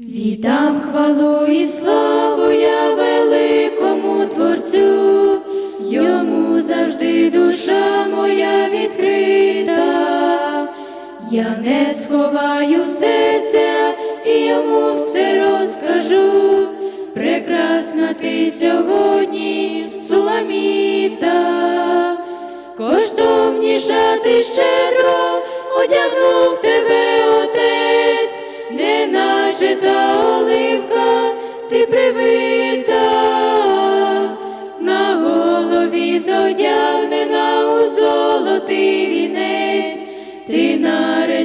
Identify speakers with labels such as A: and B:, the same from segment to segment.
A: Віддам хвалу і славу я великому Творцю, йому завжди душа моя відкрита, я не сховаю серця і йому все розкажу. Прекрасна ти сьогодні, суламіта, коштовніша ти щедро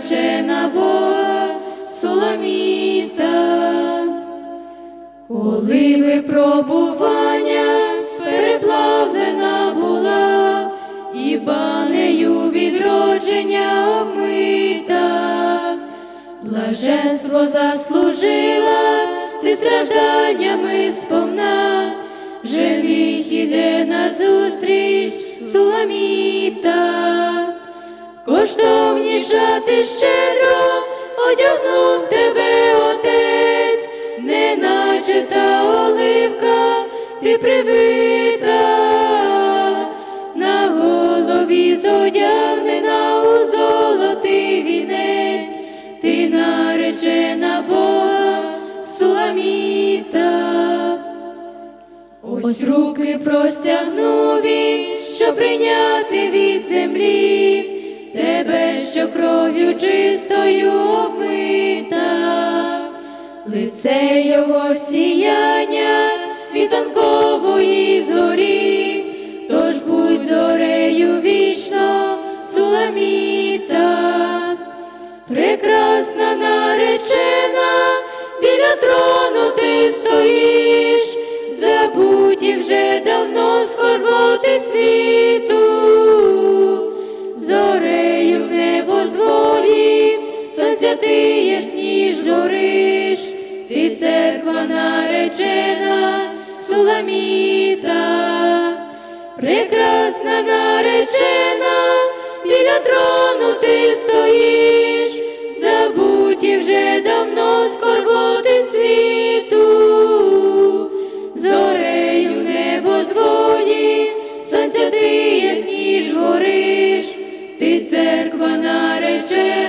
A: наречена Бога, Суламіта. Коли випробування переплавлена була, і банею відродження обмита, блаженство заслужила, ти стражданнями сповна, жених іде назустріч суламіта, коштовніша ти щедро одягнув тебе отець, неначе та оливка ти привита, на голові зодягнена у золотий вінець, ти наречена Бога, суламіта. Ось руки простягнув він, що прийняти від землі, кров'ю чистою обмита, лице його сіяння світанкової зорі, тож будь зорею вічно, суламіта, прекрасна наречена, біля трону ти стоїш, забуті вже давно скорботи світу, ти ясніш жориш, ти церква наречена, суламіта, прекрасна наречена, біля трону ти стоїш, забуті вже давно скорботи світу, зорею в небо зводі, сонця ти ясніш гориш, ти церква наречена.